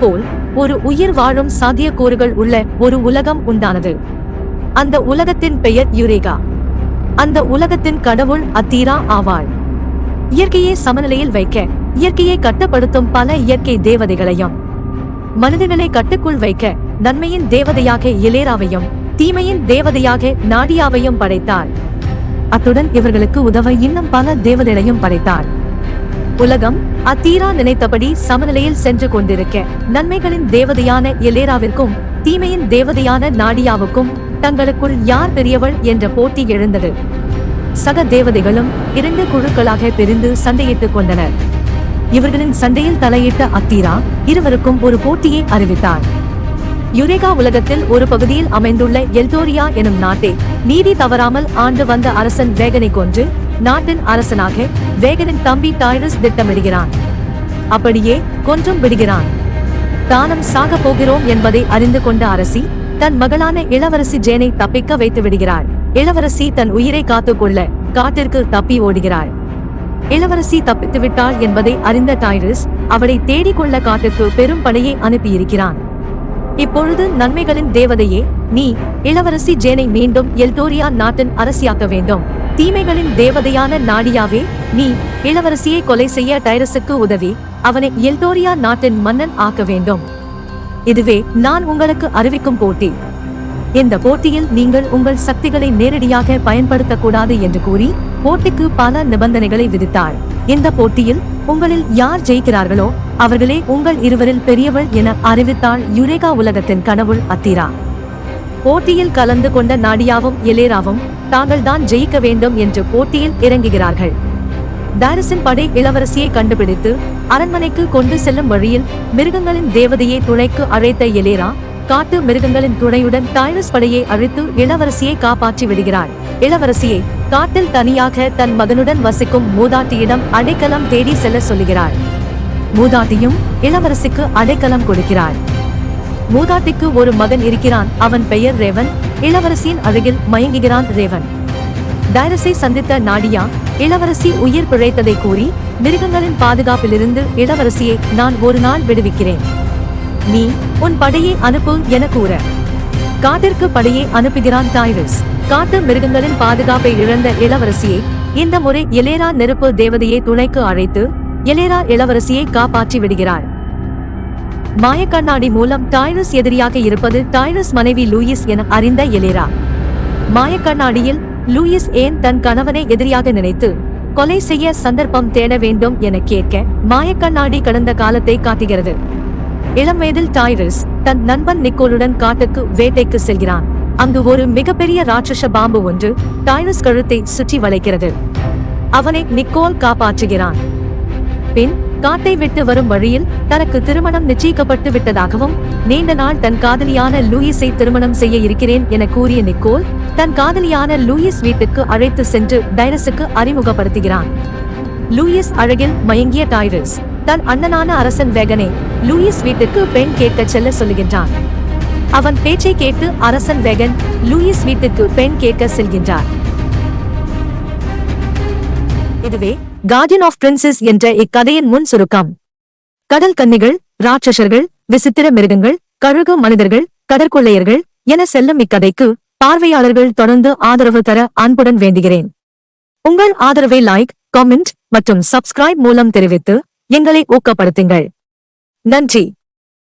போல் ஒரு உயிர் வாழும் சாத்தியக்கூறுகள் உள்ள ஒரு உலகம் உண்டானது. அந்த உலகத்தின் பெயர் யுரேகா. அந்த உலகத்தின் கடவுள் அத்தீரா ஆவாள். இயற்கையை சமநிலையில் வைக்க இயற்கையை கட்டுப்படுத்தும் பல இயற்கை தேவதைகளையும் மனிதர்களை கட்டுக்குள் வைக்க நன்மையின் தேவதையாக இலேராவையும் தீமையின் தேவதையாக நாடியாவையும் படைத்தார் அத்துடன் இவர்களுக்கு உதவ இன்னும் பல தேவதைகளையும் படைத்தார் உலகம் அத்தீரா நினைத்தபடி சமநிலையில் சென்று கொண்டிருக்க. நன்மைகளின் தேவதையான எலேராவிற்கும் தீமையின் தேவதையான நாடியாவுக்கும் தங்களுக்குள் யார் பெரியவள் என்ற போட்டி எழுந்தது. சக தேவதைகளும் இரண்டு குழுக்களாக பிரிந்து சண்டையிட்டுக் கொண்டனர். இவர்களின் சண்டையில் தலையிட்ட அத்தீரா இருவருக்கும் ஒரு போட்டியை அறிவித்தார். யுரேகா உலகத்தில் ஒரு பகுதியில் அமைந்துள்ள எல்தோரியா எனும் நாட்டை நீதி தவறாமல் ஆண்டு வந்த அரசன் வேகனை கொன்று நாட்டின் அரசனாக வேகனின் தம்பி டைரஸ் திட்டமிடுகிறான். அப்படியே கொன்றும் விடுகிறான். தானும் சாக போகிறோம் என்பதை அறிந்து கொண்ட அரசி தன் மகளான இளவரசி ஜேனை தப்பிக்க வைத்து விடுகிறாள். இளவரசி தன் உயிரை காத்துக்கொள்ள காட்டிற்கு தப்பி ஓடுகிறாள். இளவரசி தப்பித்து விட்டாள் என்பதை அறிந்த டைரஸ் அவளை தேடிக்கொள்ள காட்டுக்கு பெரும் படையை அனுப்பியிருக்கிறான். இப்பொழுது நன்மைகளின் தேவதையே நீ இளவரசி ஜேனை மீண்டும் எல்டோரியா நாட்டின் அரசியாக்க வேண்டும். தீமைகளின் தேவதையான நாடியாவே நீ இளவரசியை கொலை செய்ய டைரஸுக்கு உதவி அவனை எல்டோரியா நாட்டின் மன்னன் ஆக்க வேண்டும். இதுவே நான் உங்களுக்கு அறிவிக்கும் போட்டி. இந்த போட்டியில் நீங்கள் உங்கள் சக்திகளை நேரடியாக பயன்படுத்தக்கூடாது என்று கூறி போட்டிக்கு பல நிபந்தனைகளை விதித்தாள். இந்த போட்டியில் உங்களில் யார் ஜெயிக்கிறார்களோ அவர்களே உங்கள் இருவரில் பெரியவள் என அறிவித்தாள் யுரேகா உலகத்தின் கனவுள் அத்திரா. போட்டியில் கலந்து கொண்ட நாடியாவும் எலேராவும் தாங்கள் தான் ஜெயிக்க வேண்டும் என்று போட்டியில் இறங்குகிறார்கள். டாரிஸின் படை இளவரசியை கண்டுபிடித்து அரண்மனைக்கு கொண்டு செல்லும் வழியில் மிருகங்களின் தேவதையை துணைக்கு அழைத்த எலேரா காட்டு மிருகங்களின் துணையுடன் டைரஸ் படையை அழைத்து இளவரசியை காப்பாற்றி விடுகிறார். இளவரசியை காட்டில் தனியாக தன் மகனுடன் வசிக்கும் மூதாட்டியிடம் அடைக்கலம் தேடி செல்ல சொல்கிறார் மூதாட்டியும் இளவரசிக்கு அடைக்கலம் கொடுக்கிறார். மூதாட்டிக்கு ஒரு மகன் இருக்கிறான். அவன் பெயர் ரேவன். இளவரசியின் அருகில் மயங்குகிறான் ரேவன். டைரஸை சந்தித்த நாடியா இளவரசி உயிர் பிழைத்ததை கூறி மிருகங்களின் பாதுகாப்பிலிருந்து இளவரசியை நான் ஒரு நாள் விடுவிக்கிறேன். நீ உன் படையை அனுப்பு என கூற. காட்டிற்கு படையை அனுப்புகிறான் டைரஸ். காட்டு மிருகங்களின் பாதுகாப்பை இழந்த இளவரசியை இந்த முறை எலேரா நெருப்பு தேவதையை துணைக்கு அழைத்து எலேரா இளவரசியை காப்பாற்றி விடுகிறாள். மாயக்கண்ணாடி மூலம் டைரஸ் எதிரியாக இருப்பது டைரஸ் மனைவி லூயிஸ் என அறிந்த எலேரா. மாயக்கண்ணாடியில் லூயிஸ் ஏன் தன் கணவனை எதிரியாக நினைத்து கொலை செய்ய சந்தர்ப்பம் தேட வேண்டும் என கேட்க மாயக்கண்ணாடி கடந்த காலத்தை காட்டுகிறது. இளம் வயதில் டைரஸ் தன் நண்பன் நிக்கோலுடன் காட்டுக்கு வேட்டைக்கு செல்கிறான். அங்கு ஒரு மிகப்பெரிய ராட்சச பாம்பு ஒன்று டைரஸ் கழுத்தை சுற்றி வளைக்கிறது. அவனை நிக்கோல் காப்பாற்றுகிறான். பின் காட்டை விட்டு வரும் வழியில் தனக்கு திருமணம் நிச்சயிக்கப்பட்டு விட்டதாகவும் நீண்ட நாள் தன் காதலியான லூயிஸை திருமணம் செய்ய இருக்கிறேன் என கூறிய நிக்கோல் தன் காதலியான லூயிஸ் வீட்டுக்கு அழைத்து சென்று டைரஸுக்கு அறிமுகப்படுத்துகிறான். லூயிஸ் அழகில் மயங்கிய டைரஸ் தன் அண்ணனான அரசன் வேகனை லூயிஸ் வீட்டுக்கு பெண் கேட்க செல்ல சொல்லுகின்றான். அவன் பேச்சை கேட்டு அரசன் வேகன் லூயிஸ் வீட்டுக்கு பெண் கேட்க செல்கின்றார். இதுவே கார்டியன் ஆஃப் பிரின்சஸ் என்ற இக்கதையின் முன் சுருக்கம். கடல் கன்னிகள் ராட்சசர்கள் விசித்திர மிருகங்கள் கழுகு மனிதர்கள் கடற்கொள்ளையர்கள் என செல்லும் இக்கதைக்கு பார்வையாளர்கள் தொடர்ந்து ஆதரவு தர அன்புடன் வேண்டுகிறேன். உங்கள் ஆதரவை லைக் கமெண்ட் மற்றும் சப்ஸ்கிரைப் மூலம் தெரிவித்து எங்களை ஊக்கப்படுத்துங்கள். நன்றி.